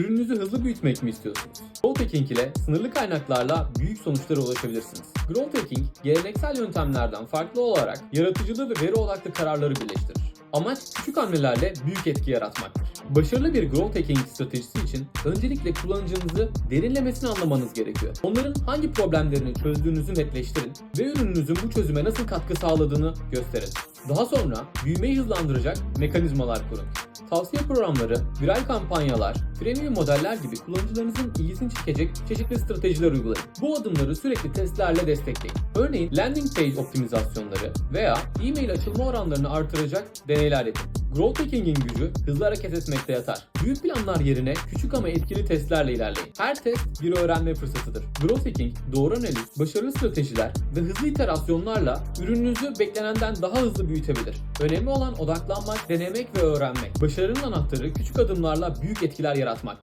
Ürününüzü hızlı büyütmek mi istiyorsunuz? Growth hacking ile sınırlı kaynaklarla büyük sonuçlara ulaşabilirsiniz. Growth hacking, geleneksel yöntemlerden farklı olarak yaratıcılığı ve veri odaklı kararları birleştirir. Amaç küçük hamlelerle büyük etki yaratmaktır. Başarılı bir growth hacking stratejisi için öncelikle kullanıcınızı derinlemesine anlamanız gerekiyor. Onların hangi problemlerini çözdüğünüzü netleştirin ve ürününüzün bu çözüme nasıl katkı sağladığını gösterin. Daha sonra büyümeyi hızlandıracak mekanizmalar kurun. Tavsiye programları, viral kampanyalar, premium modeller gibi kullanıcılarınızın ilgisini çekecek çeşitli stratejiler uygulayın. Bu adımları sürekli testlerle destekleyin. Örneğin landing page optimizasyonları veya e-mail açılma oranlarını artıracak deneyler yapın. Growth hacking'in gücü hızlı hareket etmekte yatar. Büyük planlar yerine küçük ama etkili testlerle ilerleyin. Her test bir öğrenme fırsatıdır. Growth hacking, doğru analiz, başarılı stratejiler ve hızlı iterasyonlarla ürününüzü beklenenden daha hızlı büyütebilir. Önemli olan odaklanmak, denemek ve öğrenmek. Başarının anahtarı küçük adımlarla büyük etkiler yaratmak.